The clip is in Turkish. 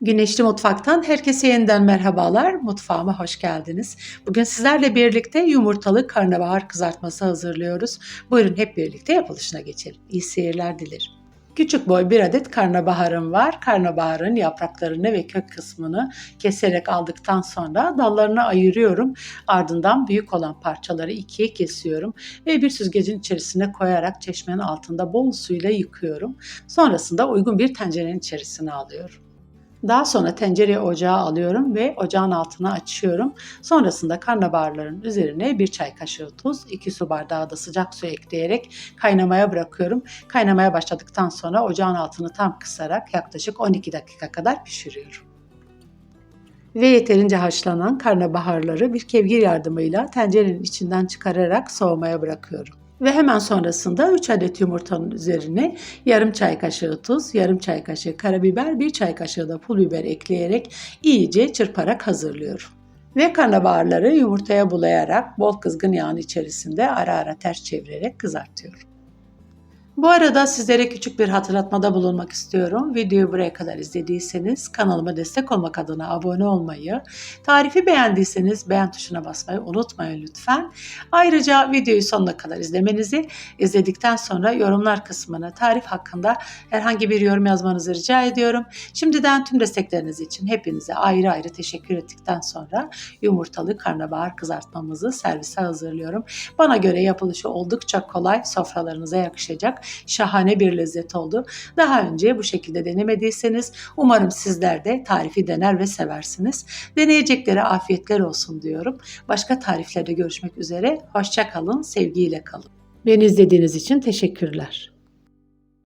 Güneşli Mutfak'tan herkese yeniden merhabalar. Mutfağıma hoş geldiniz. Bugün sizlerle birlikte yumurtalı karnabahar kızartması hazırlıyoruz. Buyurun hep birlikte yapılışına geçelim. İyi seyirler dilerim. Küçük boy bir adet karnabaharım var. Karnabaharın yapraklarını ve kök kısmını keserek aldıktan sonra dallarını ayırıyorum. Ardından büyük olan parçaları ikiye kesiyorum ve bir süzgecin içerisine koyarak çeşmenin altında bol suyla yıkıyorum. Sonrasında uygun bir tencerenin içerisine alıyorum. Daha sonra tencereyi ocağa alıyorum ve ocağın altını açıyorum. Sonrasında karnabaharların üzerine bir çay kaşığı tuz, 2 su bardağı da sıcak su ekleyerek kaynamaya bırakıyorum. Kaynamaya başladıktan sonra ocağın altını tam kısarak yaklaşık 12 dakika kadar pişiriyorum. Ve yeterince haşlanan karnabaharları bir kevgir yardımıyla tencerenin içinden çıkararak soğumaya bırakıyorum. Ve hemen sonrasında 3 adet yumurtanın üzerine yarım çay kaşığı tuz, yarım çay kaşığı karabiber, bir çay kaşığı da pul biber ekleyerek iyice çırparak hazırlıyorum. Ve karnabaharları yumurtaya bulayarak bol kızgın yağın içerisinde ara ara ters çevirerek kızartıyorum. Bu arada sizlere küçük bir hatırlatmada bulunmak istiyorum. Videoyu buraya kadar izlediyseniz kanalıma destek olmak adına abone olmayı, tarifi beğendiyseniz beğen tuşuna basmayı unutmayın lütfen. Ayrıca videoyu sonuna kadar izlemenizi, izledikten sonra yorumlar kısmına tarif hakkında herhangi bir yorum yazmanızı rica ediyorum. Şimdiden tüm destekleriniz için hepinize ayrı ayrı teşekkür ettikten sonra yumurtalı karnabahar kızartmamızı servise hazırlıyorum. Bana göre yapılışı oldukça kolay, sofralarınıza yakışacak şahane bir lezzet oldu. Daha önce bu şekilde denemediyseniz umarım sizler de tarifi dener ve seversiniz. Deneyeceklere afiyetler olsun diyorum. Başka tariflerde görüşmek üzere. Hoşça kalın, sevgiyle kalın. Beni izlediğiniz için teşekkürler.